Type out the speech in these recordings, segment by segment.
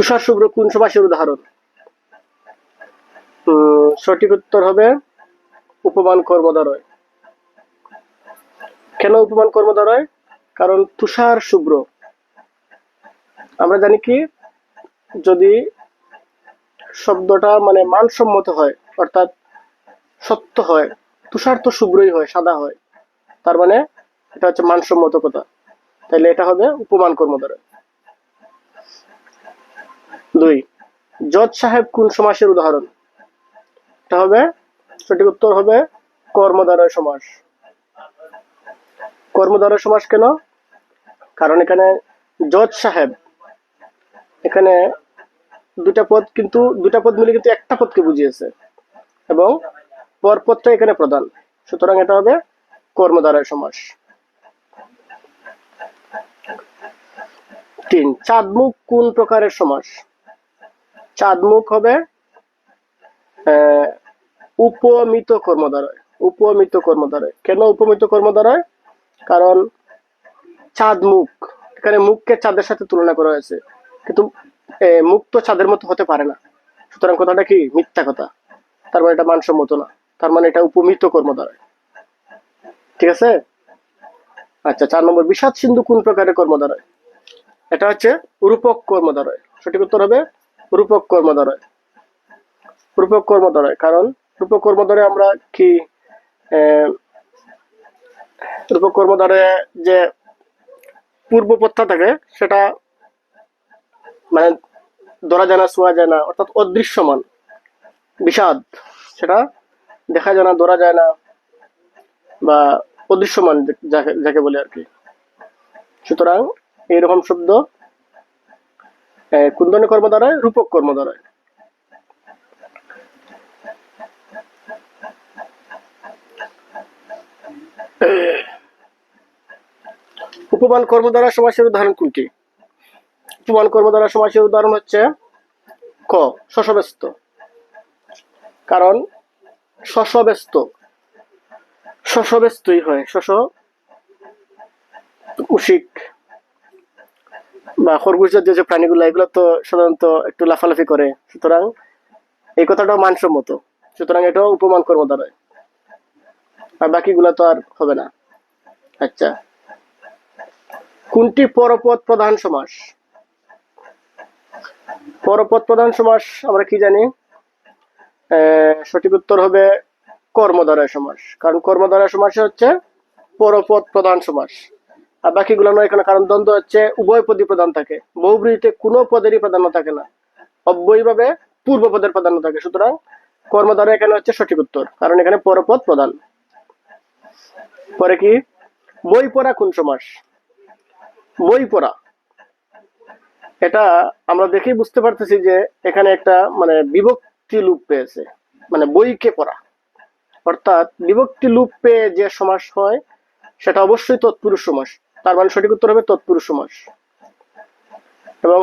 তুষার শুভ্র কোন সমাসের উদাহরণ? সঠিক উত্তর হবে উপমান কর্মদ্বারয় কেন উপমান কর্মদ্বারয় কারণ তুষার শুভ্র। আমরা জানি কি, যদি শব্দটা মানে মানসম্মত হয়, অর্থাৎ সত্য হয়, তুষার তো শুভ্রই হয়, সাদা হয়, তার মানে এটা হচ্ছে মানসম্মত কথা। তাইলে এটা হবে উপমান কর্মদ্বারয় দুই, জজ সাহেব কোন সমাসের উদাহরণ? এটা হবে, সঠিক উত্তর হবে কর্মদ্বারয় সমাস। কর্মদ্বারয় সমাস কেন? কারণ এখানে জজ সাহেব, এখানে দুটা পদ কিন্তু দুটা পদ মিলে কিন্তু একটা পদকে বুঝিয়েছে। এবং পর পদটা এখানে প্রধান। সুতরাং এটা হবে কর্মদ্বারয় সমাস। তিন, চাঁদমুখ কোন প্রকারের সমাস? চাঁদমুখ হবে উপমিত কর্মদ্বারয় উপমিত কর্মদ্বারয়। কেন উপমিত কর্মদ্বারয়? কারণ চাঁদ মুখ এখানে মুখকে চাঁদের সাথে তুলনা করা হয়েছে, কিন্তু মুখ তো চাঁদের মতো হতে পারে না। সুতরাং কথাটা কি? মিথ্যা কথা। তার মানে এটা মানসম্মত না। তার মানে এটা উপমিত কর্মদ্বারয়। ঠিক আছে? আচ্ছা চার নম্বর, বিষাদ সিন্ধু কোন প্রকারের কর্মদ্বারয়? এটা হচ্ছে রূপক কর্মদ্বারয়। সঠিক উত্তর হবে রূপক কর্মদ্বারয় রূপক কর্মদ্বারয় কারণ রূপক কর্মদ্বারে আমরা কি রূপক কর্ম কর্মদ্বারে যে পূর্ব পথটা থাকে, সেটা মানে ধরা যায় না, শোয়া যায় না, অর্থাৎ অদৃশ্যমান, বিষাদ, সেটা দেখা যায় না, ধরা যায় না, বা অদৃশ্যমান যাকে বলে আর কি। সুতরাং এইরকম শব্দ কোন ধরনের কর্ম দ্বারায় রূপক কর্ম দ্বারায় উপমান কর্ম দ্বারা সমাসের উদাহরণ কোনটি? উপমান কর্ম দ্বারা সমাসের উদাহরণ হচ্ছে ক, শশব্যস্ত। কারণ শশব্যস্ত, শশব্যস্তই হয়, শশ উশিক। বা খরগোশ জাতীয় যে প্রাণীগুলো, এগুলো তো সাধারণত একটু লাফালাফি করে। সুতরাং এই কথাটাও মানসম্মত। সুতরাং এটাও উপমান কর্ম দ্বারায় আর বাকিগুলো তো আর হবে না। আচ্ছা। কোনটি পরপদ প্রধান সমাস? পরপদ প্রধান সমাস আমরা কি জানি? সঠিক উত্তর হবে কর্মদ্বারায় সমাস। কারণ কর্মদ্বারায় সমাস হচ্ছে পরপদ প্রধান সমাস। আর বাকিগুলো নয় এখানে কারণ দ্বন্দ্ব হচ্ছে, উভয় পদই প্রধান থাকে। বহুব্রীতে কোনো পদেরই প্রাধান্য থাকে না। অব্যয়ভাবে পূর্ব পদের প্রাধান্য থাকে। সুতরাং কর্মদ্বারা এখানে হচ্ছে সঠিক উত্তর। কারণ এখানে পরপদ প্রধান। পরে কি? বই পড়া কোন সমাস? বই পড়া। এটা আমরা দেখেই বুঝতে পারতেছি যে এখানে একটা মানে বিভক্তি লুপ পেয়েছে। মানে বইকে পড়া। অর্থাৎ বিভক্তি লুপ পেয়ে যে সমাস হয়, সেটা অবশ্যই তৎপুরুষ সমাস। তার মানে সঠিক উত্তর হবে তৎপুরুষ সমাস। এবং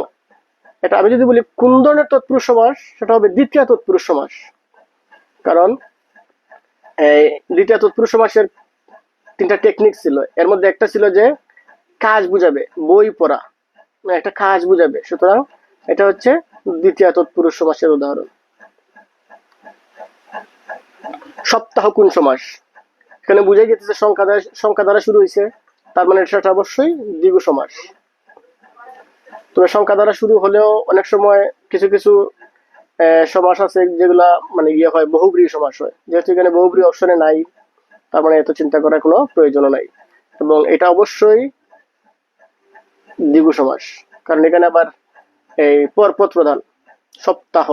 এটা আমি যদি বলি কোন ধরনের তৎপুরুষ সমাস, সেটা হবে দ্বিতীয় তৎপুরুষ সমাস। কারণ এই দ্বিতীয় তৎপুরুষ সমাসের তিনটা টেকনিক ছিল। এর মধ্যে একটা ছিল যে কাজ বুঝাবে, বই পড়া। মানে একটা কাজ বুঝাবে। সুতরাং এটা হচ্ছে দ্বিতীয় তৎপুরুষ সমাসের উদাহরণ। সপ্তাহ কোন সমাস? এখানে বুঝাই যেতেছে সংখ্যা দ্বারা সংখ্যা দ্বারা শুরু হয়েছে তার মানে সেটা অবশ্যই দ্বিগু সমাস তবে সংখ্যা দ্বারা শুরু হলেও অনেক সময় কিছু কিছু সমাস আছে যেগুলা মানে ইয়ে হয়, বহুব্রী সমাস হয় যেহেতু এখানে বহুব্রী অপশনে নাই, তার মানে এত চিন্তা করার কোনো প্রয়োজনও নাই। এবং এটা অবশ্যই দ্বিগু সমাস। কারণ এখানে আবার এই পরপদ প্রধান, সপ্তাহ।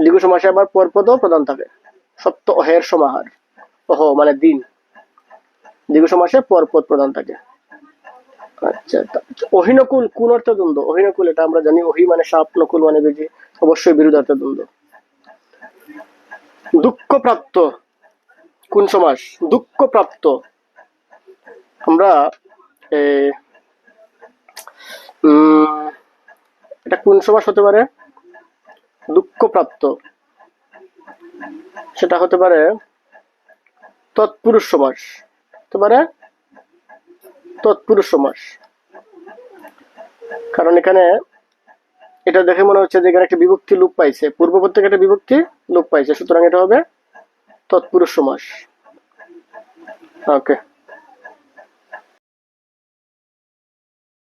দ্বিগু সমাসে আবার পরপদও প্রধান থাকে। সপ্ত অহের সমাহার। অহ মানে দিন। দ্বিগু সমাসে পরপদ প্রধান থাকে। আচ্ছা অহিনকুল কোন অর্থ দ্বন্দ্ব? অহিনকুল এটা আমরা জানি অহি মানে সাপ নকুল মানে বেজি অবশ্যই বিরুদ্ধার্থ দ্বন্দ্ব। দুঃখপ্রাপ্ত কোন সমাস? দুঃখপ্রাপ্ত। আমরা এ, উম, এটা কোন সমাস হতে পারে? দুঃখপ্রাপ্ত। সেটা হতে পারে তৎপুরুষ সমাস। হতে পারে তৎপুরুষ সমাস। কারণ এখানে এটা দেখে মনে হচ্ছে যে এখানে একটা বিভক্তি লোপ পাইছে। পূর্ববর্তী একটা বিভক্তি লোপ পাইছে। সুতরাং এটা হবে তৎপুরুষ সমাস। ওকে